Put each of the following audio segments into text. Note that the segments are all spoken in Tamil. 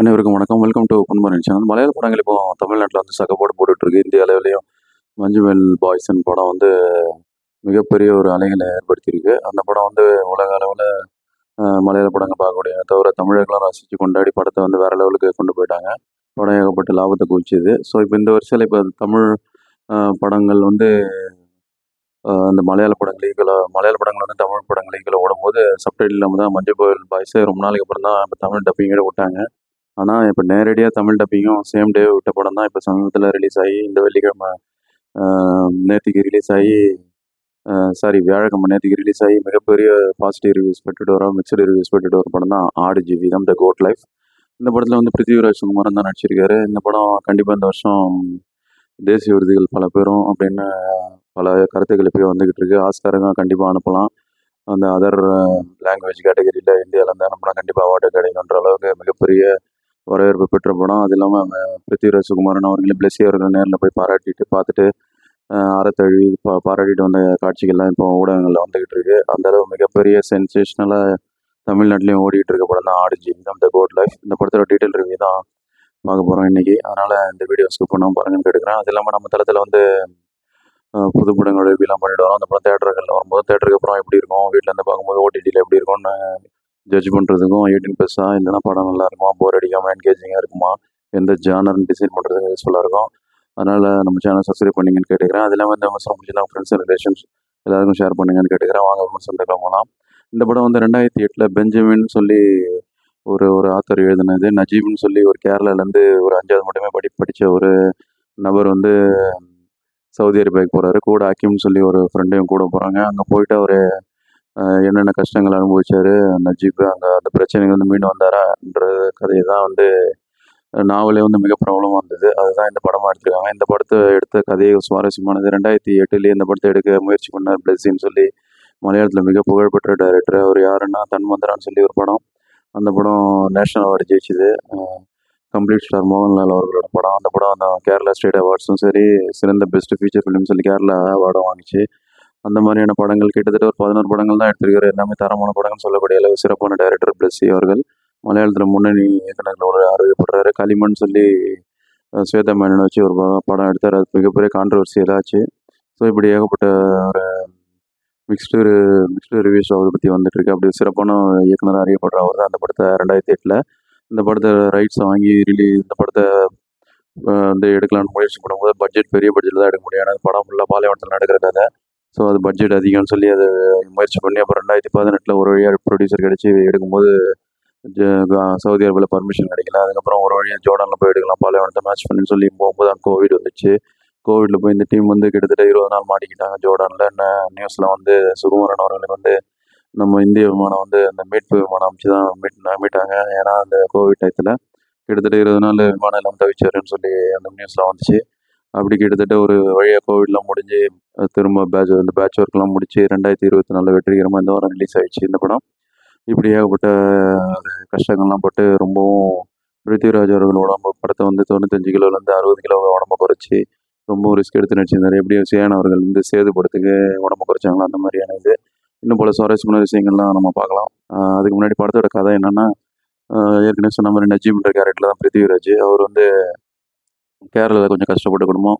அனைவருக்கும் வணக்கம். வெல்கம் டு பொன்மரன் சேனல் மலையாள படங்கள் இப்போ தமிழ்நாட்டில் வந்து சகப்பாடு போட்டுட்ருக்கு இந்திய அளவிலையும் மஞ்சுமெல் பாய்ஸன் படம் வந்து மிகப்பெரிய ஒரு அலைகளை ஏற்படுத்தியிருக்கு. அந்த படம் வந்து உலக அளவில் மலையாள படங்கள் பார்க்கக்கூடிய தவிர தமிழர்களும் ரசித்து கொண்டாடி படத்தை வந்து வேறு லெவலுக்கு கொண்டு போயிட்டாங்க. படம் ஏகப்பட்ட லாபத்தை குவிச்சுது. ஸோ இப்போ இந்த வருஷத்தில் இப்போ தமிழ் படங்கள் வந்து அந்த மலையாள படங்கள் ஈக்குவலாக மலையாள படங்கள் வந்து தமிழ் படங்கள் ஈக்குவலாக ஓடும்போது சப்டைட்டில் இல்லாமல் தான் மஞ்சள் கோயில் பாய்ஸே ரொம்ப நாளைக்கு அப்புறம் தான் இப்போ தமிழ் டப்பிங்கோட விட்டாங்க ஆனால் இப்போ நேரடியாக தமிழ் டப்பிங்கும் சேம் டே விட்ட படம் தான் இப்போ சமீபத்தில் ரிலீஸ் ஆகி இந்த வெள்ளிக்கிழமை நேற்றுக்கு ரிலீஸ் ஆகி சாரி வியாழக்கிழமை நேற்றுக்கு ரிலீஸ் ஆகி மிகப்பெரிய பாசிட்டிவ் ரிவ்யூஸ் பெற்றுட்டு வர மிக்சடு ரிவ்யூஸ் பெற்றுட்டு வர படம் தான் ஆடு ஜீவிதம் த கோட் லைஃப் இந்த படத்தில் வந்து பிருத்திவிராஜ் குமாரன் தான் நடிச்சிருக்காரு. இந்த படம் கண்டிப்பாக இந்த வருஷம் தேசிய விருதுகள் பல பேரும் அப்படின்னு பல கருத்துக்கள் இப்போ வந்துக்கிட்டு இருக்கு. ஆஸ்காரங்க கண்டிப்பாக அனுப்பலாம். அந்த அதர் லாங்குவேஜ் கேட்டகரியில் இந்தியாவிலேருந்து அனுப்பினா கண்டிப்பாக அவார்டு கிடைக்குன்ற அளவுக்கு மிகப்பெரிய வரவேற்பு பெற்ற படம். அது இல்லாமல் பிருத்திவிராஜ் சுகுமாரன் அவர்களையும் பிளஸி அவர்களை நேரில் போய் பாராட்டிட்டு பார்த்துட்டு அறத்தழி பா பாராட்டிட்டு வந்த காட்சிகள்லாம் இப்போ ஊடகங்களில் வந்துக்கிட்டு இருக்கு. அந்தளவு மிகப்பெரிய சென்சேஷனலாக தமிழ்நாட்டிலையும் ஓடிட்டு இருக்க படம் தான் ஆடிஜி இன்கம் த கோட் லைஃப் இந்த படத்தோட டீட்டெயில் ரிவ்யூ தான் பார்க்க போகிறோம் இன்றைக்கி அதனால் இந்த வீடியோ ஸ்கிப் பண்ணாமல் பாருங்கன்னு கேட்டுக்கிறேன். அது இல்லாமல் நம்ம தளத்தில் வந்து புது படங்கள் ரிவ்யூலாம் பண்ணிட்டு வரோம். அந்த படம் தேட்டர்கள் வரும்போது தேட்டருக்கு அப்புறம் எப்படி இருக்கும்? வீட்டில் இருந்து பார்க்கும்போது ஓடிடியில் எப்படி இருக்கும்னு ஜட்ஜ் பண்ணுறதுக்கும் எயிட்டீன் ப்ளஸ்ஸாக இல்லைனா படம் நல்லா இருக்குமா போர் அடிக்காமல் என்கேஜிங்காக இருக்குமா? எந்த ஜானர்னு டிசைட் பண்ணுறதுக்கு யூஸ்ஃபுல்லாக இருக்கும். அதனால் நம்ம சேனல் சப்ஸ்கிரைப் பண்ணீங்கன்னு கேட்டுக்கிறேன். அது இல்லாமல் இந்த விமர்சனம் முடிச்சுலாம் ஃப்ரெண்ட்ஸ் அண்ட் ரிலேஷன்ஸ் எல்லாருக்கும் ஷேர் பண்ணுங்கன்னு கேட்டுக்கிறேன். வாங்க விமர்சனத்துக்கு போகலாம் இந்த படம் வந்து ரெண்டாயிரத்தி எட்டில் பெஞ்சமின் சொல்லி ஒரு ஒரு ஆத்தர் எழுதினது. நஜீப்னு சொல்லி ஒரு கேரளாலேருந்து ஒரு அஞ்சாவது மட்டுமே படி படித்த ஒரு நபர் வந்து சவுதி அரேபியாவுக்கு போகிறாரு கூட அக்கிம்னு சொல்லி ஒரு ஃப்ரெண்டையும் கூட போகிறாங்க அங்கே போயிட்டு அவர் என்னென்ன கஷ்டங்கள் அனுபவிச்சார் நஜீப் அங்கே அந்த பிரச்சனைகள் வந்து மீண்டு வந்தாரான்ற கதையை தான் வந்து நாவலே வந்து மிக பிரபலமாக இருந்தது. அதுதான் இந்த படமாக எடுத்திருக்காங்க. இந்த படத்தை எடுத்த கதையை சுவாரஸ்யமானது. ரெண்டாயிரத்தி எட்டுலேயே இந்த படத்தை எடுக்க முயற்சி பண்ணார் பிளஸின்னு சொல்லி மலையாளத்தில் மிக புகழ்பெற்ற டைரக்டர் அவர் யாருன்னா தன்மந்திரான்னு சொல்லி ஒரு படம். அந்த படம் நேஷனல் அவார்டு ஜெயிச்சுது. கம்ப்ளீட் ஸ்டார் மோகன்லால் அவர்களோட படம். அந்த படம் அந்த கேரளா ஸ்டேட் அவார்ட்ஸும் சரி சிறந்த பெஸ்ட் ஃபீச்சர் ஃபிலிம்னு சொல்லி கேரளா அவார்டும் வாங்கிச்சு. அந்த மாதிரியான படங்கள் கிட்டத்தட்ட ஒரு பதினோரு படங்கள் தான் எடுத்திருக்காரு. எல்லாமே தரமான படங்கள் சொல்லக்கூடிய அளவு சிறப்பான டைரக்டர் பிளஸ்ஸி அவர்கள். மலையாளத்தில் முன்னணி இயக்குநர்கள் ஒரு அறிவிக்கப்படுறாரு. களிமண் சொல்லி அஹ், ஸ்வேதா மேனன் வச்சு ஒரு படம் படம் எடுத்தார். அது மிகப்பெரிய கான்ட்ரவர்சியல் ஆச்சு. ஸோ இப்படி ஏகப்பட்ட ஒரு மிக்ஸ்டு மிக்ஸ்டு ரிவ்யூஸ் அவரை பற்றி வந்துட்டுருக்கு. அப்படி சிறப்பான இயக்குனர் அறியப்படுற அவர் தான் அந்த படத்தை ரெண்டாயிரத்தி எட்டில். இந்த படத்தை ரைட்ஸ் வாங்கி ரிலீஸ் இந்த படத்தை வந்து எடுக்கலாம்னு முயற்சி பண்ணும்போது பட்ஜெட் பெரிய பட்ஜெட்டில் தான் எடுக்க முடியும். ஏன்னா படம் ஃபுல்லாக பாலைவனத்தில் நடக்கிற கதை. ஸோ அது பட்ஜெட் அதிகம்னு சொல்லி அதை முயற்சி பண்ணி அப்புறம் ரெண்டாயிரத்தி பதினெட்டில் ஒரு வழியாக ப்ரொடியூசர் கிடச்சி எடுக்கும்போது சவுதி அரேபியில் பர்மிஷன் கிடைக்கல. அதுக்கப்புறம் ஒரு வழியாக ஜோர்டானில் போய் எடுக்கலாம் பாலைவனத்தை மேட்ச் பண்ணி சொல்லி போகும்போது அங்கே கோவிட் வந்துச்சு. கோவிடில் போய் இந்த டீம் வந்து கிட்டத்தட்ட இருபது நாள் மாட்டிக்கிட்டாங்க ஜோர்டானில். நியூஸில் வந்து சுகுமரன் அவர்களுக்கு வந்து நம்ம இந்திய விமானம் வந்து அந்த மீட்பு விமானம் அமைச்சு தான் மீட் மீட்டாங்க ஏன்னா அந்த கோவிட் டயத்தில் கிட்டத்தட்ட இருபது நாள் விமானம் எல்லாம் தவிச்சாருன்னு சொல்லி அந்த நியூஸில் வந்துச்சு. அப்படி கிட்டத்தட்ட ஒரு வழியாக கோவிட்லாம் முடிஞ்சு திரும்ப பேட்ச் அந்த பேட்ச் ஒர்க்லாம் முடிச்சு ரெண்டாயிரத்தி இருபத்தி நாலு வெற்றிகரமாக இந்த வாரம் ரிலீஸ் ஆயிடுச்சு இந்த படம். இப்படி ஏகப்பட்ட கஷ்டங்கள்லாம் பட்டு ரொம்பவும் பிருத்திவிராஜ் அவர்கள் உடம்பு படத்தை வந்து தொண்ணூத்தஞ்சு கிலோலேருந்து அறுபது கிலோ உடம்பை குறைச்சி ரொம்ப ரிஸ்க் எடுத்து நடிச்சிருந்தார். எப்படியும் சேன் அவர்கள் வந்து சேது படத்துக்கு உடம்பு குறைச்சாங்களா? அந்த மாதிரியான இது. இன்னும் பல சுவாரஸ்யமான விஷயங்கள்லாம் நம்ம பார்க்கலாம். அதுக்கு முன்னாடி படத்தோட கதை என்னென்னா ஏற்கனவே சொன்ன மாதிரி நஜீப்ன்ற கேரக்டர் தான் பிருத்திவிராஜ் அவர் வந்து கேரளாவில் கொஞ்சம் கஷ்டப்பட்ட குடும்பம்.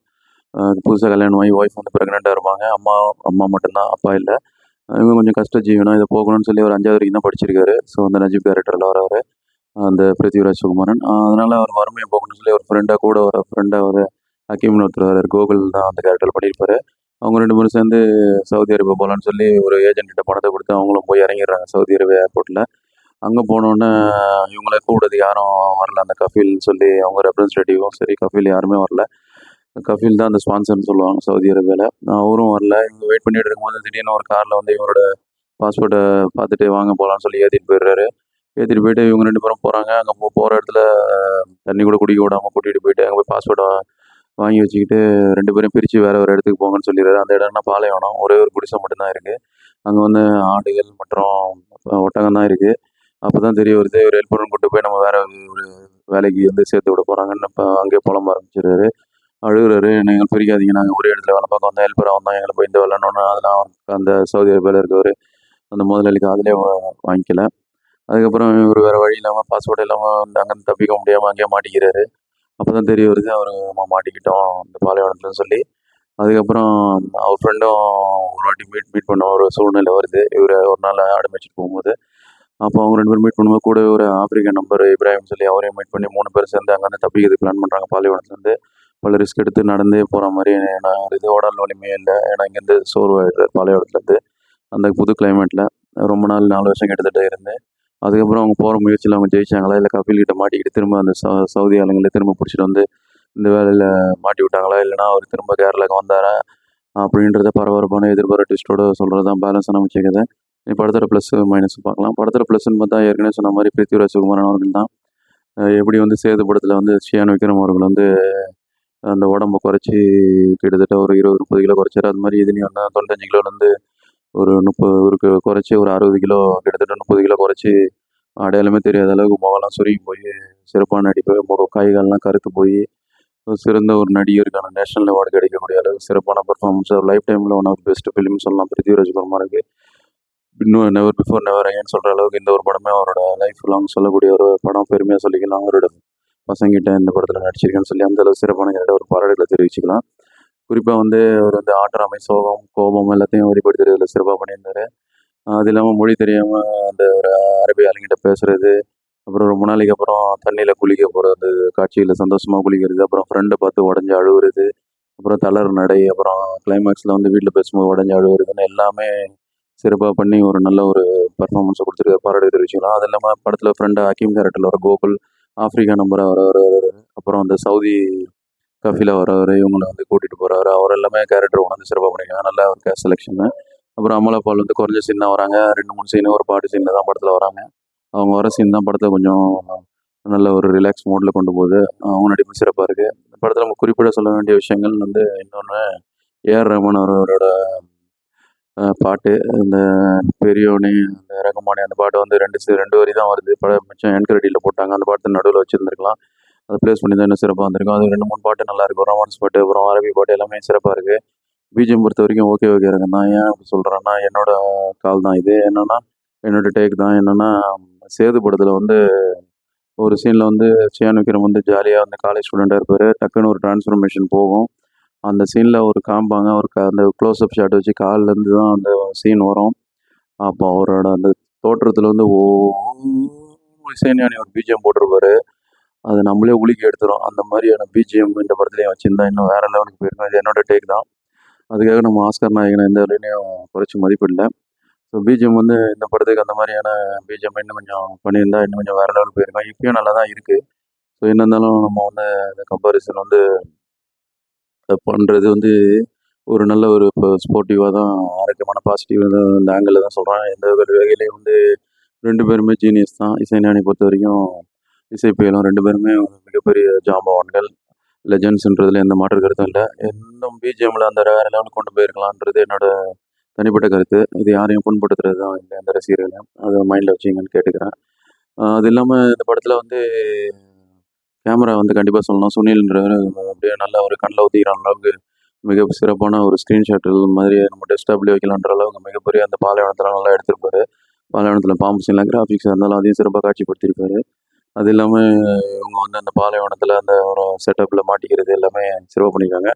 புதுசாக கல்யாணம் ஆகி ஒய்ஃப் வந்து ப்ரெக்னெண்ட்டாக இருப்பாங்க. அம்மா அம்மா மட்டும்தான் அப்பா இல்லை. இவங்க கொஞ்சம் கஷ்ட ஜீவனம் இதை போகணும்னு சொல்லி ஒரு அஞ்சாவது வரைக்கும் தான் படிச்சிருக்காரு. ஸோ அந்த நஜீப் கேரக்டரில் வரவர் அந்த பிருத்திவிராஜ் சுகுமாரன். அதனால் அவர் வறுமையை போகணும்னு சொல்லி ஒரு ஃப்ரெண்டாக கூட வர ஃப்ரெண்டாக வர ஹக்கீம்னு ஒருத்தர் வராரு. கோகுல் தான் அந்த கேரக்டரில் பண்ணியிருப்பார். அவங்க ரெண்டு பேரும் சேர்ந்து சவுதி அரேபியா போகலான்னு சொல்லி ஒரு ஏஜென்ட் பணத்தை கொடுத்து அவங்களும் போய் இறங்கிடுறாங்க சவுதி அரேபியா ஏர்போர்ட்டில் அங்கே போனோன்னு இவங்களை கூடது யாரும் வரல. அந்த கஃபீல்னு சொல்லி அவங்க ரெப்ரஸன்டேட்டிவும் சரி கஃபீல் யாருமே வரல. கஃபீல் தான் அந்த ஸ்பான்சர்னு சொல்லுவாங்க சவுதி அரேபியாவில் அவரும் வரல. இவங்க வெயிட் பண்ணிட்டு இருக்கும்போது திடீர்னு ஒரு காரில் வந்து இவரோட பாஸ்போர்ட்டை பார்த்துட்டு வாங்க போகலான்னு சொல்லி ஏற்றிட்டு போயிடுறாரு. ஏற்றிட்டு போயிட்டு இவங்க ரெண்டு பேரும் போகிறாங்க அங்கே போ போகிற இடத்துல தண்ணி கூட குடிக்க விடாமல் கூட்டிகிட்டு போயிட்டு அங்கே போய் பாஸ்போர்ட்டை வாங்கி வச்சுக்கிட்டு ரெண்டு பேரும் பிரித்து வேறு ஒரு இடத்துக்கு போங்கன்னு சொல்லிடுறாரு. அந்த இடம்னா பாலைவனம். ஒரே ஒரு குடிசை மட்டும்தான் இருக்குது அங்கே வந்து ஆடுகள் மற்றும் ஒட்டகம் தான் இருக்குது அப்போ தான் தெரிய வருது ஒரு ஹெல்ப்பரும் கூட்டு போய் நம்ம வேற ஒரு வேலைக்கு வந்து சேர்த்து விட போகிறாங்கன்னு இப்போ அங்கேயே புலம்ப ஆரம்பிச்சிடுறாரு. அழுகுறாரு நீங்கள் பிரிக்காதீங்க நாங்கள் ஒரே இடத்துல வேலை பார்க்க வந்தோம் ஹெல்ப்பராக வந்தோம் எங்களை போய் இந்த வேலைன்னு அதெல்லாம் அந்த சவுதி அரேபியாவில் இருக்கவர் அந்த முதலாளிக்கு அதிலே வாங்கிக்கல. அதுக்கப்புறம் இவர் வேறு வழி இல்லாமல் பாஸ்போர்ட் இல்லாமல் வந்து அங்கேருந்து தப்பிக்க முடியாமல் அங்கேயே மாட்டிக்கிறாரு. அப்போ தான் தெரிய வருது அவர் நம்ம மாட்டிக்கிட்டோம் இந்த பாலைவனத்துலன்னு சொல்லி. அதுக்கப்புறம் அவர் ஃப்ரெண்டும் ஒரு வாட்டி மீட் மீட் பண்ண ஒரு சூழ்நிலை வருது. இவர் ஒரு நாள் ஆடு மேய்ச்சிட்டு போகும்போது அப்போ அவங்க ரெண்டு பேரும் மீட் பண்ணும்போது கூட ஒரு ஆப்பிரிக்கன் நம்பர் இப்ராஹிம் சொல்லி அவரையும் மீட் பண்ணி மூணு பேர் சேர்ந்து அங்கேருந்து தப்பிக்கிறது பிளான் பண்ணுறாங்க பாலைவனத்துலேருந்து பல ரிஸ்க் எடுத்து நடந்தே போகிற மாதிரி நான் இது உடல் வலிமையே இல்லை. ஏன்னா இங்கேருந்து சோர்வாயிடுறாரு பாலைவனத்துலேருந்து அந்த புது கிளைமேட்டில் ரொம்ப நாள் நாலு வருஷம் கிட்டத்தட்ட இருந்தேன் அதுக்கப்புறம் அவங்க போகிற முயற்சியில் அவங்க ஜெயிச்சாங்களா? இல்லை கபில் கிட்ட மாட்டிக்கிட்டு திரும்ப அந்த ச சவுதி ஆளுங்களை திரும்ப பிடிச்சிட்டு வந்து இந்த வேலையில் மாட்டி விட்டாங்களா? இல்லைனா அவர் திரும்ப கேரளாவுக்கு வந்தாரா? அப்படின்றத பரபரப்பான எதிர்பார ட்விஸ்டோட சொல்கிறது தான் பேலன்ஸாக நம்ம கதை படத்தோட ப்ளஸ் மைனஸ் பார்க்கலாம். படத்தோட ப்ளஸ்ன்னு பார்த்தா ஏற்கனவே சொன்ன மாதிரி பிருத்திவிராஜ் சுகுமாரன் அவர்கள் தான். எப்படி வந்து சேது படத்தில் வந்து ஸ்ரீயான் விக்ரம் அவர்கள் வந்து அந்த உடம்ப குறைச்சி கிட்டத்தட்ட ஒரு இருபது முப்பது கிலோ குறைச்சாரு. அது மாதிரி இதுலேயும் வந்து தொண்ணூத்தஞ்சு கிலோலேருந்து ஒரு முப்பது ஒரு குறைச்சி ஒரு அறுபது கிலோ கிட்டத்தட்ட முப்பது கிலோ குறைச்சி அடையாளமே தெரியாத அளவுக்கு முகம்லாம் சுருங்கி போய் சிறப்பான நடிப்பு முகம் கைகால்லாம் கருத்து போய் சிறந்த ஒரு நடிகருக்கான நேஷனல் அவார்டு கிடைக்கக்கூடிய அளவுக்கு சிறப்பான பர்ஃபார்மன்ஸ் லைஃப் டைமில் ஒன் ஆஃப் பெஸ்ட் ஃபிலிம் சொல்லலாம். பிருத்திவிராஜ் குமாருக்கு இன்னும் நெவர் பிஃபோர் நெவர் ஐயன்னு சொல்கிற அளவுக்கு இந்த ஒரு படமே அவரோட லைஃப் லாங் சொல்லக்கூடிய ஒரு படம். பெருமையாக சொல்லிக்கலாம். அவரோட பசங்கிட்ட இந்த படத்தில் நடிச்சிருக்கேன்னு சொல்லி அந்த அளவு சிறப்பான என்னோட ஒரு பாராட்டுகளை தெரிவிச்சுக்கலாம். குறிப்பாக வந்து அவர் வந்து ஆற்றாமை சோகம் கோபம் எல்லாத்தையும் வெளிப்படுத்துறதுல சிறப்பாக பண்ணியிருந்தார். அது இல்லாமல் மொழி தெரியாமல் அந்த ஒரு அரபி ஆளுங்கிட்ட பேசுறது அப்புறம் ரொம்ப நாளைக்கு அப்புறம் தண்ணியில் குளிக்க போகிறது காட்சியில் சந்தோஷமாக குளிக்கிறது அப்புறம் ஃப்ரெண்டை பார்த்து உடஞ்சி அழுவுறது அப்புறம் தளர் நடை அப்புறம் கிளைமேக்ஸில் வந்து வீட்டில் பேசும்போது உடஞ்சி அழுகுறதுன்னு எல்லாமே சிறப்பாக பண்ணி ஒரு நல்ல ஒரு பர்ஃபார்மன்ஸை கொடுத்துருக்காரு பாராட்டு தெரிவிச்சுக்கலாம். அது இல்லாமல் படத்தில் ஃப்ரெண்டாக அக்கீம் கேரக்டரில் வர கோகுல் ஆஃப்ரிக்கா நம்பரை வர அப்புறம் அந்த சவுதி கஃபில வரவர் இவங்களை வந்து கூட்டிகிட்டு போகிறவர் அவர் எல்லாமே கேரக்டர் உணர்ந்து சிறப்பாக பண்ணிக்கலாம் நல்ல ஒரு கேஸ் செலெக்ஷனு அப்புறம் அமலா பால் வந்து குறைஞ்ச சீன் தான் வராங்க. ரெண்டு மூணு சீனு ஒரு பாட்டு சீனில் தான் படத்தில் வராங்க. அவங்க வர சீன் தான் படத்தை கொஞ்சம் நல்ல ஒரு ரிலாக்ஸ் மோடில் கொண்டு போகுது. அவங்க நடிப்பு சிறப்பாக இருக்குது இந்த படத்தில் நம்ம குறிப்பிட சொல்ல வேண்டிய விஷயங்கள் வந்து இன்னொன்று ஏஆர் ரஹ்மான் அவரோட பாட்டு இந்த பெரியோனி அந்த ரகமானி அந்த பாட்டு வந்து ரெண்டு ரெண்டு வரி தான் வருது. பல மிச்சம் என்கரடியில் போட்டாங்க. அந்த பாட்டு நடுவில் வச்சுருந்துருக்கலாம். அது ப்ளேஸ் பண்ணி தான் இன்னும் சிறப்பாக வந்திருக்கும். அது ரெண்டு மூணு பாட்டு நல்லா இருக்கும். ரொமான்ஸ் பாட்டு அப்புறம் அரபி பாட்டு எல்லாமே சிறப்பாக இருக்குது பிஜிஎம் பொறுத்த வரைக்கும் ஓகே ஓகே இருக்கு. நான் ஏன் அப்படி சொல்கிறேன்னா என்னோட கால் தான் இது. என்னென்னா என்னோட டேக் தான். என்னென்னா சேது படத்தில் வந்து ஒரு சீனில் வந்து சியான் விக்ரம் வந்து ஜாலியாக வந்து காலேஜ் ஸ்டூடெண்ட்டாக இருப்பார். டக்குன்னு ஒரு டிரான்ஸ்ஃபர்மேஷன் போகும். அந்த சீனில் ஒரு காமிப்பாங்க ஒரு க அந்த க்ளோஸ்அப் ஷாட் வச்சு கால்லேருந்து தான் அந்த சீன் வரும். அப்போ அவரோட அந்த தோற்றத்தில் வந்து ஓ இசைஞானி ஒரு பிஜிஎம் போட்டிருப்பாரு. அது நம்மளே உலுக்கி எடுத்துரும். அந்த மாதிரியான பிஜிஎம் இந்த படத்துலையும் வச்சுருந்தா இன்னும் வேற லெவலுக்கு போயிருக்கும். இது என்னோட டேக் தான். அதுக்காக நம்ம ஆஸ்கர் நாயகனை எந்த வரையிலையும் குறைச்சி மதிப்பிடல. ஸோ பிஜிஎம் வந்து இந்த படத்துக்கு அந்த மாதிரியான பிஜிஎம் இன்னும் கொஞ்சம் பண்ணியிருந்தா இன்னும் கொஞ்சம் வேற லெவலுக்கு போயிருக்கோம். இப்பயும் நல்லா தான் இருக்குது ஸோ என்ன இருந்தாலும் நம்ம வந்து இந்த கம்பாரிசன் வந்து பண்ணுறது வந்து ஒரு நல்ல ஒரு இப்போ ஸ்போர்ட்டிவாக தான் ஆரோக்கியமான பாசிட்டிவ் தான் இந்த ஆங்கிளில் தான் சொல்கிறேன் எந்த ஒரு வகையிலையும் வந்து ரெண்டு பேருமே ஜீனியஸ் தான். இசைஞானி பொறுத்த வரைக்கும் இசை புயலும் ரெண்டு பேருமே மிகப்பெரிய ஜாம்பவான்கள் லெஜண்ட்ஸுன்றதுல எந்த மாற்று கருத்தும் இல்லை. இன்னும் பிஜிஎம்மில் அந்த வேறு லெவலுக்கு கொண்டு போயிருக்கலான்றது என்னோட தனிப்பட்ட கருத்து. இது யாரையும் புண்படுத்துறது தான் இல்லை எந்த ரசிகர்களையும். அதை மைண்டில் வச்சுங்கன்னு கேட்டுக்கிறேன். அது இல்லாமல் இந்த படத்தில் வந்து கேமரா வந்து கண்டிப்பாக சொல்லணும். சுனில்ன்றவர் அப்படியே நல்ல ஒரு கண்ணில் ஊற்றிக்கிற அளவுக்கு மிக சிறப்பான ஒரு ஸ்க்ரீன்ஷாட் மாதிரி நம்ம டெஸ்க்டாப்லேயே வைக்கலான்ற அளவுக்கு மிகப்பெரிய அந்த பாலைவனத்தில் நல்லா எடுத்திருப்பாரு. பாலைவனத்தில் பாம்பு சீன்லாம் கிராஃபிக்ஸ் இருந்தாலும் அதையும் சிறப்பாக காட்சிப்படுத்தியிருப்பாரு அது இல்லாமல் இவங்க வந்து அந்த பாலைவனத்தில் அந்த ஒரு செட்டப்பில் மாட்டிக்கிறது எல்லாமே சிறப்பாக பண்ணியிருக்காங்க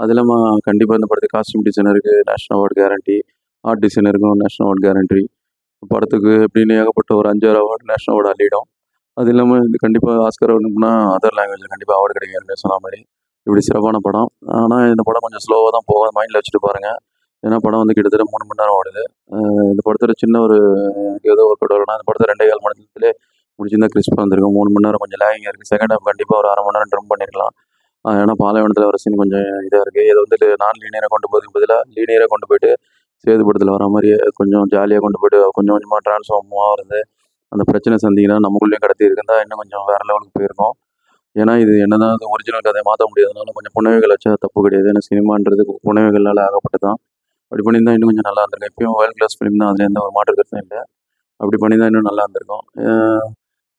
அது இல்லாமல் கண்டிப்பாக இந்த படத்துக்கு காஸ்டியூம் டிசைனருக்கு நேஷனல் அவார்டு கேரண்டி ஆர்ட் டிசைனருக்கும் நேஷனல் அவார்டு கேரண்டி படத்துக்கு எப்படின்னு ஏகப்பட்ட ஒரு அஞ்சாறு அவார்டு நேஷனல் அவார்டு அள்ளிடும். அது இல்லாமல் இது கண்டிப்பாக ஆஸ்கர் அவார்டுனா அதர் லாங்குவேஜில் கண்டிப்பாக அவார்டு கிடைக்கும் சொன்ன மாதிரி. இப்படி சிறப்பான படம். ஆனால் இந்த படம் கொஞ்சம் ஸ்லோவாக தான் போகும். மைண்டில் வச்சுட்டு பாருங்கள் ஏன்னா படம் வந்து கிட்டத்தட்ட மூணு மணி நேரம் ஓடுது. இந்த படத்தோட சின்ன ஒரு ஏதோ ஒர்க் அவுட் வரலாம் இந்த படத்தை ரெண்டே கால் மணி நேரத்திலே முடிச்சிருந்தா கிறிஸ்பாக இருந்திருக்கும். மூணு மணி நேரம் கொஞ்சம் லேகிங் இருக்குது செகண்ட் ஹாஃப் கண்டிப்பாக ஒரு அரை மணி நேரம் ட்ரிம் பண்ணிருக்கலாம். ஏன்னா பாலைவனத்தில் வர சீன் கொஞ்சம் இதாக இருக்குது இதை வந்துட்டு நான் லீனியராக கொண்டு போகிறதுக்கு பதிலாக லீனியராக கொண்டு போயிட்டு சேது படத்தில் வர மாதிரி கொஞ்சம் ஜாலியாக கொண்டு போயிட்டு கொஞ்சம் கொஞ்சமாக டிரான்ஸ்ஃபார்மாக இருந்து அந்த பிரச்சனை சந்திங்கன்னா நமக்குள்ளேயும் கடத்தி இருந்தால் இன்னும் கொஞ்சம் வேறு லெவலுக்கு போயிருக்கோம். ஏன்னா இது என்னதான் அது ஒரிஜினல் கதையை மாற்ற முடியாதனால கொஞ்சம் புனைவுகள் வச்சா தப்பு கிடையாது. ஏன்னா சினிமான்றது புனைவுகளால் ஆகப்பட்டு தான் அப்படி பண்ணியிருந்தால் இன்னும் கொஞ்சம் நல்லா இருந்திருக்கும். எப்பயும் வேர்ல்ட் கிளாஸ் ஃபிலிம் தான் அதில் எந்த ஒரு மாற்று கருத்தும் இல்லை. அப்படி பண்ணியிருந்தால் இன்னும் நல்லா இருந்திருக்கும்.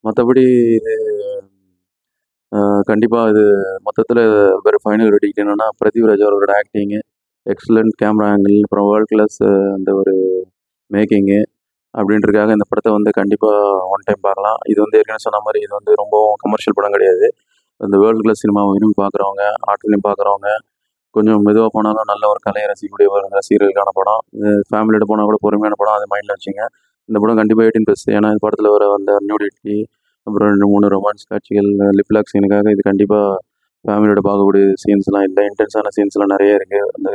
மற்றபடி இது கண்டிப்பாக இது மொத்தத்தில் வேறு ஃபைனல் ரெடிக்ட் என்னென்னா பிரதிவராஜ் அவரோட ஆக்டிங்கு எக்ஸலண்ட் கேமரா ஆங்கிள் அப்புறம் வேர்ல்ட் கிளாஸ் அந்த ஒரு மேக்கிங்கு அப்படின்றதுக்காக இந்த படத்தை வந்து கண்டிப்பாக ஒன் டைம் பார்க்கலாம். இது வந்து ஏற்கனவே சொன்ன மாதிரி இது வந்து ரொம்பவும் கமர்ஷியல் படம் கிடையாது. இந்த வேர்ல்டு கிளாஸ் சினிமாவை விரும்பி பார்க்குறவங்க ஆட்டிலையும் பார்க்குறவங்க கொஞ்சம் மெதுவாக போனாலும் நல்ல ஒரு கலையை ரசிக்கக்கூடிய ஒரு ரசிகர்களுக்கான படம். ஃபேமிலியோட போனால் கூட பொறுமையான படம் அதை மைண்டில் வச்சுங்க. இந்த படம் கண்டிப்பாக எயிட்டின் ப்ளஸ் ஏன்னா இந்த படத்தில் வர அந்த நியூடிட்டி அப்புறம் ரெண்டு மூணு ரொமான்ஸ் காட்சிகள் லிப்லாக் சீனுக்காக இது கண்டிப்பாக ஃபேமிலியோட பார்க்கக்கூடிய சீன்ஸ்லாம் இல்லை. இன்டென்ஸான சீன்ஸ்லாம் நிறைய இருக்குது அந்த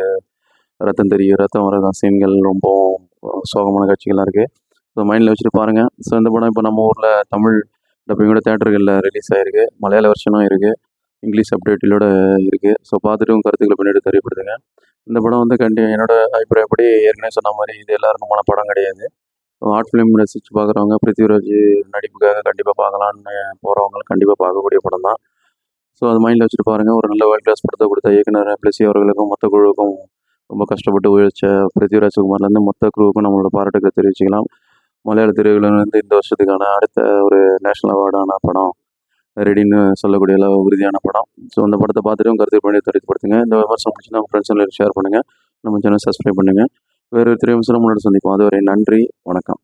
ரத்தம் தெரியும் ரத்தம் வர சீன்கள் ரொம்ப சோகமான காட்சிகள்லாம் இருக்குது ஸோ மைண்டில் வச்சுட்டு பாருங்கள் ஸோ இந்த படம் இப்போ நம்ம ஊரில் தமிழ் டப்பிங்கோட தேட்டர்களில் ரிலீஸ் ஆகிருக்கு மலையாள வருஷனும் இருக்குது இங்கிலீஷ் அப்டேட்டிலோட இருக்குது ஸோ பார்த்துட்டு உங்கள் கருத்துக்களை பின்னாடி தெரியப்படுத்துங்க. இந்த படம் வந்து கண்டி என்னோட அபிப்பிராயப்படி ஏற்கனவே சொன்ன மாதிரி இது எல்லாருக்குமான படம் கிடையாது. ஆர்ட் ஃபிலிம் ரசித்து பார்க்குறவங்க பிருத்திவிராஜ் நடிப்புக்காக கண்டிப்பாக பார்க்கலான்னு போகிறவங்க கண்டிப்பாக பார்க்கக்கூடிய படம் தான். ஸோ அது மைண்டில் வச்சுட்டு பாருங்கள் ஒரு நல்ல வேர்ல்ட் கிளாஸ் படத்தை கொடுத்த இயக்குனர் பிளஸி அவர்களுக்கும் மொத்த குழுவுக்கும் ரொம்ப கஷ்டப்பட்டு உழைச்ச பிருத்திவிராஜ் குமார்லேருந்து மொத்த குழுவுக்கும் நம்மளோட பாராட்டுக்களை தெரிவிச்சுக்கலாம். மலையாள திரையுலகிலிருந்து இந்த வருஷத்துக்கான அடுத்த ஒரு நேஷனல் அவார்டான படம் ரெடின்னு சொல்லக்கூடிய அளவு உறுதியான படம். ஸோ அந்த படத்தை பார்த்துட்டு உங்கள் கருத்து பண்ணி தெரியப்படுத்துங்க இந்த விமர்சனம் பிடிச்சி நம்ம ஃப்ரெண்ட்ஸ் ஷேர் பண்ணுங்கள் நம்ம சேனல் சப்ஸ்கிரைப் பண்ணுங்கள் வேறு ஒரு திரை விமர்சனம் முன்னாடி சந்திப்போம். அதுவரை நன்றி வணக்கம்.